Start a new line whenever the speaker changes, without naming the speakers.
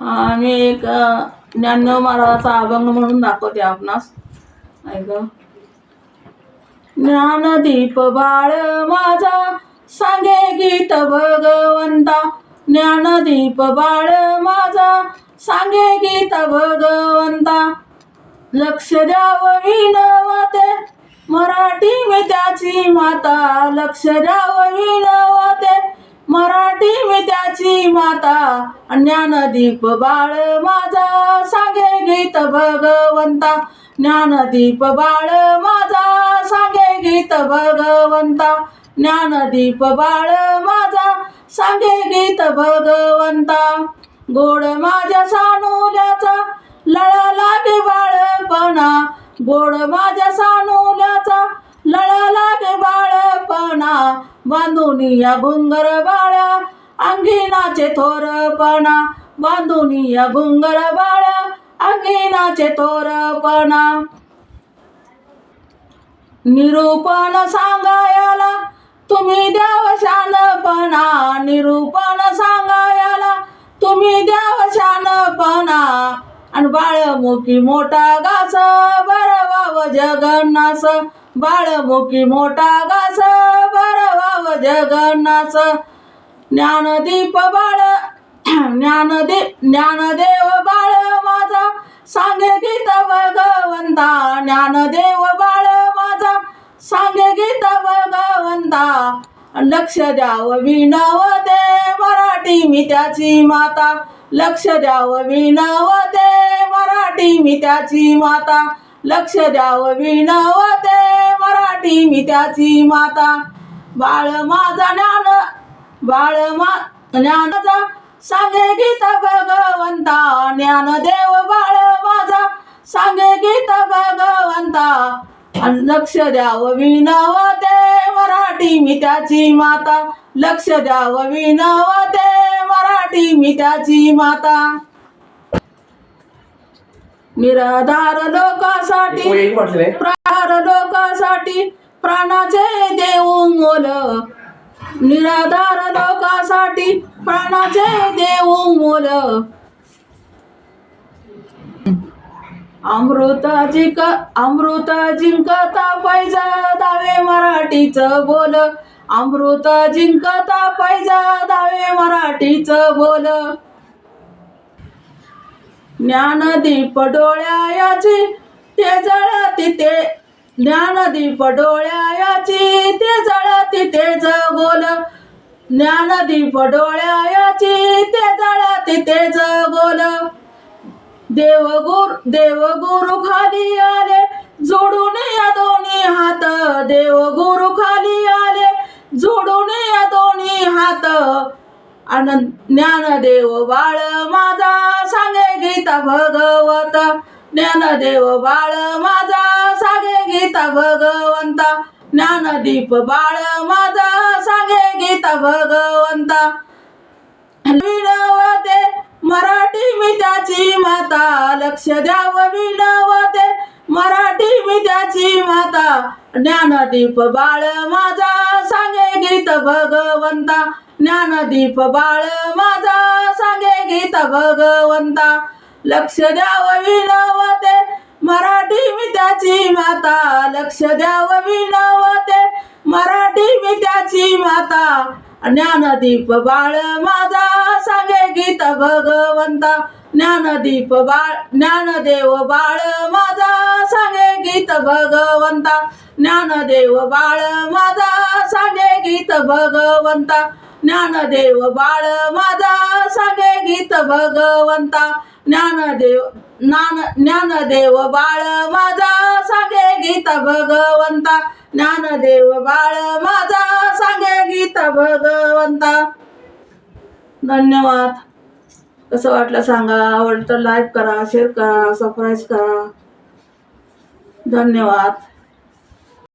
आम्ही मी एक ज्ञानदेव महाराजाचा अभंग म्हणून दाखवते आपणास. ऐक. ज्ञानदीप बाळ माझा सांगे गीत भगवंता. ज्ञानदीप बाळ माझा सांगे गीत भगवंता. लक्ष द्याव विनवते मराठी मी त्याची माता. लक्ष द्याव विनवते ज्ञानाची माता ज्ञानदीप बाळ माझा. सांगे गीत भगवंता ज्ञानदीप बाळ माझा. सांगे गीत भगवंता ज्ञानदीप बाळ माझा. सांगे गीत भगवंता गोड माझ्या सानुल्याचा लळा लागे बाळपणा. गोड माझ्या सानुल्याचा लळा लागे बाळपणा. बांधून या घुंगर बाळ्या अंगिनाचे थोरपणा बांधून या घुंगर बाळ्या अंगिनाचे थोरपणा निरूपण सांगायला तुम्ही द्याव शानपणा. निरूपण सांगायला तुम्ही द्याव शानपणा. आणि बाळमुखी मोठा घास बरवाव जगन्नास. बाळमुखी मोठा घास बरवाव जगन्नास. ज्ञानदीप बाळ ज्ञानदे ज्ञानदेव बाळ माझा सांगे गीत भगवंता ज्ञानदेव बाळ माझा सांगे गीत भगवंता. लक्ष द्यावं विनवते मराठी मी त्याची माता. लक्ष द्यावं विनवते मराठी मी त्याची माता. लक्ष द्यावं विनवते मराठी मी त्याची माता. बाळ माझा ज्ञान बाळ मा ज्ञानाचा सांगे गीत भगवंता ज्ञानदेव बाळ माझा. सांगे गीत भगवंता लक्ष द्यावं विनवते मराठी मी त्याची माता. लक्ष द्यावं विनवते मराठी मी त्याची माता. निराधार लोकासाठी
म्हटले
प्राण लोकासाठी प्राणाचे देऊ मोल. निराधार लोकासाठी प्राणाचे देऊ मोल. अमृता जिंक अमृत जिंकता पैजा दावे मराठीचं बोल. अमृत जिंकता पैजा दावे मराठीचं बोल. ज्ञानदीप डोळ्यायाची ते जळती तिथे ज्ञानदीप डोळ्यायाची ते जगोल ज्ञानदीप डोळ्याची ते जळा तिथे जगोल देवगुरु देवगुरु खाली आले जोडून या दोन्ही हात. देवगुरु खाली आले जोडून या दोन्ही हात. आनंद ज्ञानदेव बाळ माझा सांगे गीता भगवत. ज्ञानदेव बाळ माझा सांगे गीता भगवंता. ज्ञानदीप बाळ माझा सांगे गीता भगवंता. विनवते मराठी मी त्याची माता लक्ष द्यावं विनवते मराठी मी त्याची माता ज्ञानदीप बाळ माझा सांगे गीत भगवंता. ज्ञानदीप बाळ माझा सांगे गीत भगवंता. लक्ष द्यावं विनवते मराठी मित्याची माता लक्ष द्यावं विनवते. मराठी मित्याची माता ज्ञानदीप बाळ माझा सांगे गीत भगवंता. ज्ञानदीप बाळ ज्ञानदेव बाळ माझा सांगे गीत भगवंता. ज्ञानदेव बाळ माझा सांगे गीत भगवंता. ज्ञानदेव बाळ माझा सांगे गीत भगवंता. ज्ञानदेव ज्ञान ज्ञानदेव बाळ माझा सांगे गीत भगवंता. ज्ञानदेव बाळ माझा सांगे गीत भगवंता. धन्यवाद. कसं वाटलं सांगा? आवडतं लाईक करा शेअर करा सबस्क्राईब करा. धन्यवाद.